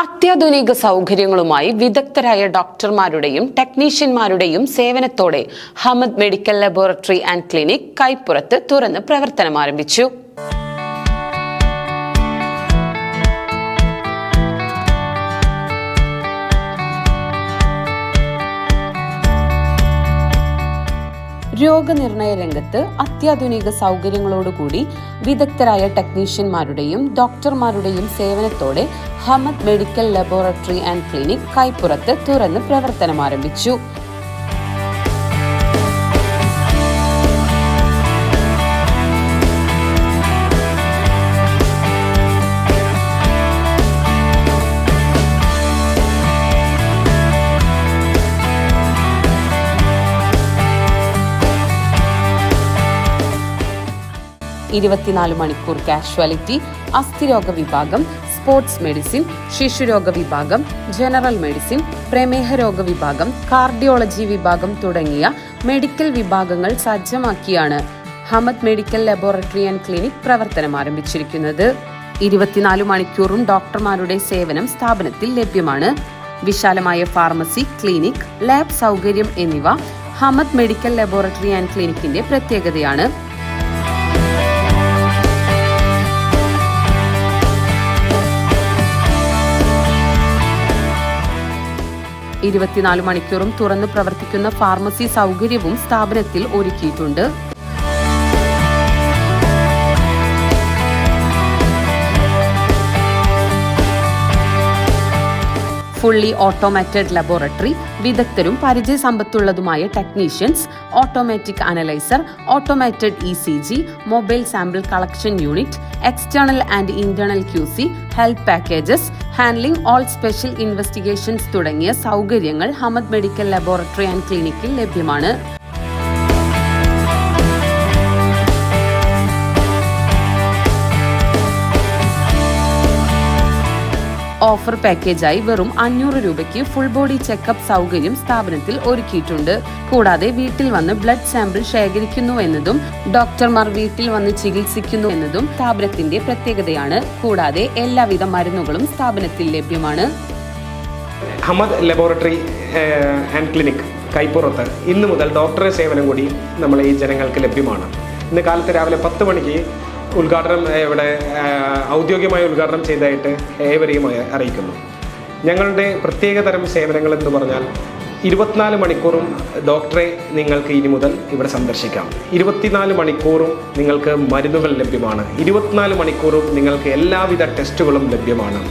അത്യാധുനിക സൗകര്യങ്ങളുമായി വിദഗ്ധരായ ഡോക്ടർമാരുടെയും ടെക്നീഷ്യന്മാരുടെയും സേവനത്തോടെ Hamad medical laboratory and clinic കൈപ്പുറത്ത് തുറന്ന് പ്രവർത്തനം ആരംഭിച്ചു രോഗനിർണയ രംഗത്ത് അത്യാധുനിക സൗകര്യങ്ങളോടുകൂടി വിദഗ്ധരായ ടെക്നീഷ്യന്മാരുടെയും ഡോക്ടർമാരുടെയും സേവനത്തോടെ Hamad medical laboratory and clinic കൈപ്പുറത്ത് തുറന്ന് പ്രവർത്തനം ആരംഭിച്ചു ഇരുപത്തിനാല് മണിക്കൂർ കാഷ്വാലിറ്റി അസ്ഥിരോഗ വിഭാഗം സ്പോർട്സ് മെഡിസിൻ ശിശുരോഗ വിഭാഗം ജനറൽ മെഡിസിൻ പ്രമേഹ രോഗ വിഭാഗം കാർഡിയോളജി വിഭാഗം തുടങ്ങിയ മെഡിക്കൽ വിഭാഗങ്ങൾ സജ്ജമാക്കിയാണ് Hamad medical laboratory and clinic പ്രവർത്തനം ആരംഭിച്ചിരിക്കുന്നത്. ഇരുപത്തിനാല് മണിക്കൂറും ഡോക്ടർമാരുടെ സേവനം സ്ഥാപനത്തിൽ ലഭ്യമാണ്. വിശാലമായ ഫാർമസി ക്ലിനിക് ലാബ് സൗകര്യം എന്നിവ ഹമദ് മെഡിക്കൽ ലബോറട്ടറി ആൻഡ് ക്ലിനിക്കിന്റെ പ്രത്യേകതയാണ്. ഇരുപത്തിനാല് മണിക്കൂറും തുറന്നു പ്രവർത്തിക്കുന്ന ഫാർമസി സൗകര്യവും സ്ഥാപനത്തിൽ ഒരുക്കിയിട്ടുണ്ട്. ഫുള്ളി ഓട്ടോമാറ്റഡ് ലബോറട്ടറി വിദഗ്ധരും പരിചയ സമ്പത്തുള്ളതുമായ technicians automatic analyser automated E C G mobile sample collection unit external and internal QC health packages handling all special investigations തുടങ്ങിയ സൗകര്യങ്ങൾ ഹമദ് മെഡിക്കൽ ലബോറട്ടറി ആൻഡ് ക്ലിനിക്കിൽ ലഭ്യമാണ്. ഓഫർ പാക്കേജായി വെറും അഞ്ഞൂറ് രൂപയ്ക്ക് ഫുൾ ബോഡി ചെക്കപ്പ് സൗകര്യം സ്ഥാപനത്തിൽ ഒരുക്കിയിട്ടുണ്ട്. കൂടാതെ വീട്ടിൽ വന്ന് ബ്ലഡ് സാമ്പിൾ ശേഖരിക്കുന്നു എന്നതും ഡോക്ടർമാർ വീട്ടിൽ വന്ന് ചികിത്സിക്കുന്നു എന്നതും സ്ഥാപനത്തിന്റെ പ്രത്യേകതയാണ്. കൂടാതെ എല്ലാവിധ മരുന്നുകളും സ്ഥാപനത്തിൽ ലഭ്യമാണ്. ഹമദ് ലബോറട്ടറി ആൻഡ് ക്ലിനിക് കൈപ്പുറത്ത്. ഇന്ന് മുതൽ ഡോക്ടറെ സേവനം കൂടി നമ്മൾ ഈ ജനങ്ങൾക്ക് ലഭ്യമാണ്. ഇന്ന് കാലത്ത് രാവിലെ പത്ത് മണിക്ക് ഉദ്ഘാടനം ഇവിടെ ഔദ്യോഗികമായി ഉദ്ഘാടനം ചെയ്തതായിട്ട് ഏവരെയും അറിയിക്കുന്നു. ഞങ്ങളുടെ പ്രത്യേക തരം സേവനങ്ങൾ എന്ന് പറഞ്ഞാൽ ഇരുപത്തിനാല് മണിക്കൂറും ഡോക്ടറെ നിങ്ങൾക്ക് ഇനി മുതൽ ഇവിടെ സന്ദർശിക്കാം. ഇരുപത്തിനാല് മണിക്കൂറും നിങ്ങൾക്ക് മരുന്നുകൾ ലഭ്യമാണ്. ഇരുപത്തിനാല് മണിക്കൂറും നിങ്ങൾക്ക് എല്ലാവിധ ടെസ്റ്റുകളും ലഭ്യമാണ്.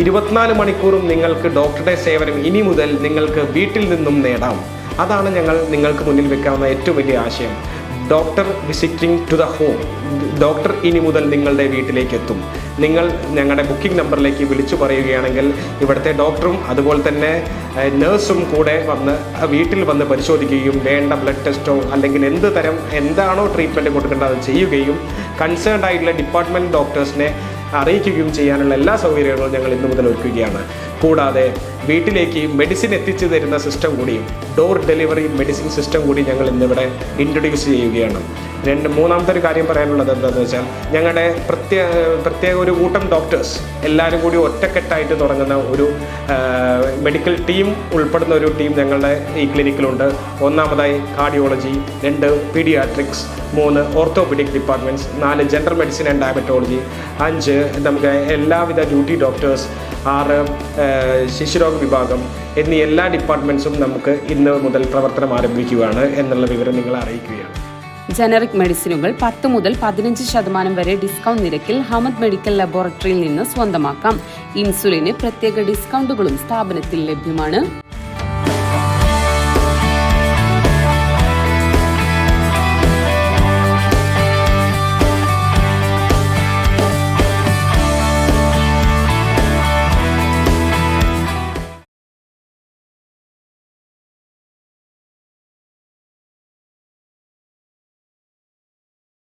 ഇരുപത്തിനാല് മണിക്കൂറും നിങ്ങൾക്ക് ഡോക്ടറുടെ സേവനം ഇനി മുതൽ നിങ്ങൾക്ക് വീട്ടിൽ നിന്നും നേടാം. അതാണ് ഞങ്ങൾ നിങ്ങൾക്ക് മുന്നിൽ വെക്കാവുന്ന ഏറ്റവും വലിയ ആശയം. Doctor visiting to the home doctor ഇനി മുതൽ നിങ്ങളുടെ വീട്ടിലേക്ക് എത്തും നിങ്ങൾ ഞങ്ങളുടെ ബുക്കിംഗ് നമ്പറിലേക്ക് വിളിച്ചു പറയുകയാണെങ്കിൽ ഇവിടുത്തെ ഡോക്ടറും അതുപോലെ തന്നെ നേഴ്സും കൂടെ വന്ന് വീട്ടിൽ വന്ന് പരിശോധിക്കുകയും വേണ്ട ബ്ലഡ് ടെസ്റ്റോ അല്ലെങ്കിൽ എന്ത് തരം എന്താണോ ട്രീറ്റ്മെന്റ് കൊടുക്കേണ്ടത് അത് ചെയ്യുകയും കൺസേൺഡ് ആയിട്ടുള്ള ഡിപ്പാർട്ട്മെന്റ് ഡോക്ടേഴ്സിനെ അറിയിക്കുകയും ചെയ്യാനുള്ള എല്ലാ സൗകര്യങ്ങളും ഞങ്ങൾ ഇന്നു മുതൽ ഒരുക്കുകയാണ്. കൂടാതെ വീട്ടിലേക്ക് മെഡിസിൻ എത്തിച്ചു തരുന്ന സിസ്റ്റം കൂടി ഡോർ ഡെലിവറി മെഡിസിൻ സിസ്റ്റം കൂടി ഞങ്ങൾ ഇന്നിവിടെ ഇൻട്രൊഡ്യൂസ് ചെയ്യുകയാണ്. രണ്ട് മൂന്നാമത്തെ ഒരു കാര്യം പറയാനുള്ളത് എന്താണെന്ന് വെച്ചാൽ ഞങ്ങളുടെ പ്രത്യേക പ്രത്യേക ഒരു കൂട്ടം ഡോക്ടേഴ്സ് എല്ലാവരും കൂടി ഒറ്റക്കെട്ടായിട്ട് തുടങ്ങുന്ന ഒരു മെഡിക്കൽ ടീം ഉൾപ്പെടുന്ന ഒരു ടീം ഞങ്ങളുടെ ഈ ക്ലിനിക്കിലുണ്ട് ഒന്നാമതായി കാർഡിയോളജി രണ്ട് പീഡിയാട്രിക്സ് മൂന്ന് ഓർത്തോപീഡിക് ഡിപ്പാർട്ട്മെന്റ്സ് നാല് ജനറൽ മെഡിസിൻ ആൻഡ് ഡയബറ്റോളജി അഞ്ച് നമുക്ക് എല്ലാവിധ ഡ്യൂട്ടി ഡോക്ടേഴ്സ് ആറ് ശിശുരോഗ വിഭാഗം എന്നീ എല്ലാ ഡിപ്പാർട്ട്മെന്റ്സും നമുക്ക് ഇന്ന് മുതൽ പ്രവർത്തനം ആരംഭിക്കുകയാണ് എന്നുള്ള വിവരം നിങ്ങളെ അറിയിക്കുകയാണ്. ജനറിക് മെഡിസിനുകൾ പത്ത് മുതൽ പതിനഞ്ച് ശതമാനം വരെ ഡിസ്കൗണ്ട് നിരക്കിൽ ഹമദ് മെഡിക്കൽ ലബോറട്ടറിയിൽ നിന്ന് സ്വന്തമാക്കാം. ഇൻസുലിന് പ്രത്യേക ഡിസ്കൗണ്ടുകളും സ്ഥാപനത്തിൽ ലഭ്യമാണ്.